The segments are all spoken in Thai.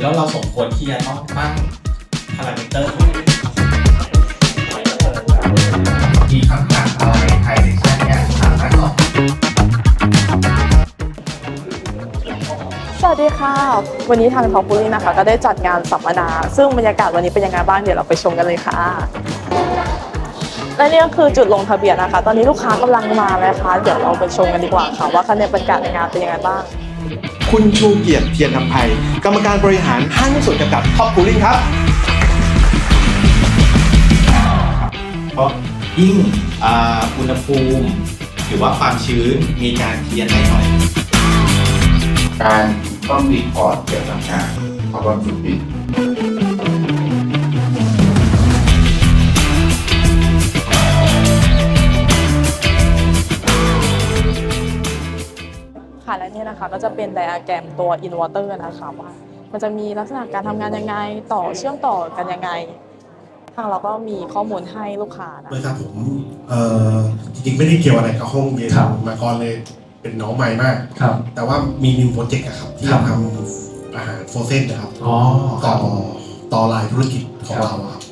แล้วเราสมควรที่จะต้องตั้งพารามิเตอร์มีคำถามอะไรใครในชาติเนี่ยถามได้ก่อสวัสดีค่ะ วันนี้ทางทอปูลี่นะคะ ก็ได้จัดงานสัมมนา ซึ่งบรรยากาศวันนี้เป็นยังไงบ้างเดี๋ยวเราไปชมกันเลยค่ะ และนี่ก็คือจุดลงทะเบียนนะคะ ตอนนี้ลูกค้ากำลังมาเลยค่ะ เดี๋ยวเราไปชมกันดีกว่าค่ะว่าคะแนนบรรยากาศในงานเป็นยังไงบ้าง คุณชูเกียรติเทียนทำไพกรรมการบริหารห้างหุ้นส่วนจำกัดท็อปคูลิ่งครับ เพราะยิ่งอ่าอุณหภูมิหรือว่าความชื้นมีการเทียนได้น้อยการต้องรีพอร์ตเกี่ยวกับงานเพราะว่าฝึก ค่ะและนี่นะคะก็จะเป็นไดอะแกรมตัวอินเวอร์เตอร์นะคะว่ามันจะมีลักษณะการทำงานยังไงต่อเชื่อมต่อกันยังไง ทางเราก็มีข้อมูลให้ลูกค้านะบริษัทผมเอ่อจริงๆไม่ได้เกี่ยวอะไรกับห้องเย็นมาก่อนเลยเป็นน้องใหม่มาก ครับ แต่ว่ามีนิวโปรเจกต์อะครับที่ครับทำอาหารโฟเซนนะครับอ๋อต่อต่อลายธุรกิจของเราอะครับ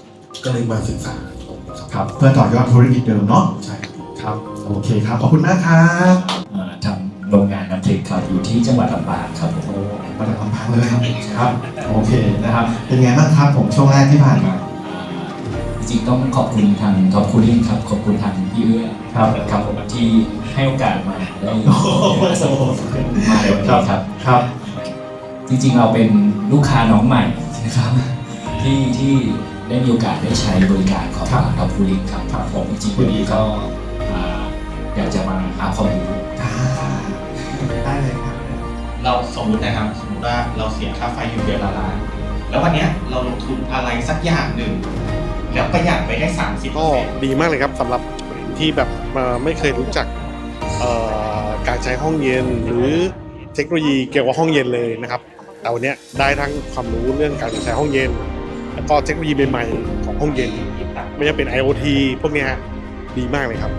ก็เลยมาศึกษาครับครับเพื่อต่อยอดธุรกิจเดิมเนาะใช่ครับครับโอเคครับ ขอบคุณมากครับเอ่อทำ โรงงานน้ำพริกครับอยู่ที่จังหวัดลำปางครับผมมาจากลำพังเลยครับโอเคนะครับ เป็นไงบ้างครับผมช่วงแรกที่ผ่านมาจริงๆต้องขอบคุณทางท็อปคูลิ่งครับขอบคุณทางพี่เอื้อครับครับผมที่ให้โอกาสมาได้โอ้โหมาในวันนี้ครับครับ จริงๆเราเป็นลูกค้าน้องใหม่นะครับที่ที่ได้มีโอกาสได้ใช้บริการของครับท็อปคูลิ่งครับครับผมจริงๆวันนี้ก็ อ่าอยากจะมาหาความรู้อ่าได้เลยครับ เราสมมตินะครับสมมติว่าเราเสียค่าไฟอยู่เดือนละล้านแล้ววันเนี้ยเราลงทุนอะไรสักอย่างหนึ่งแล้วประหยัดไปได้30ก็ดีมากเลยครับสำหรับที่แบบมาไม่เคยรู้จักเอ่อการใช้ห้องเย็นหรือเทคโนโลยีเกี่ยวกับห้องเย็นเลยนะครับแต่วันเนี้ยได้ทั้งความรู้เรื่องการใช้ห้องเย็น แล้วก็เทคโนโลยีใหม่ๆของห้องเย็น ไม่ว่าเป็น IoT พวกเนี้ยฮะดีมากเลยครับ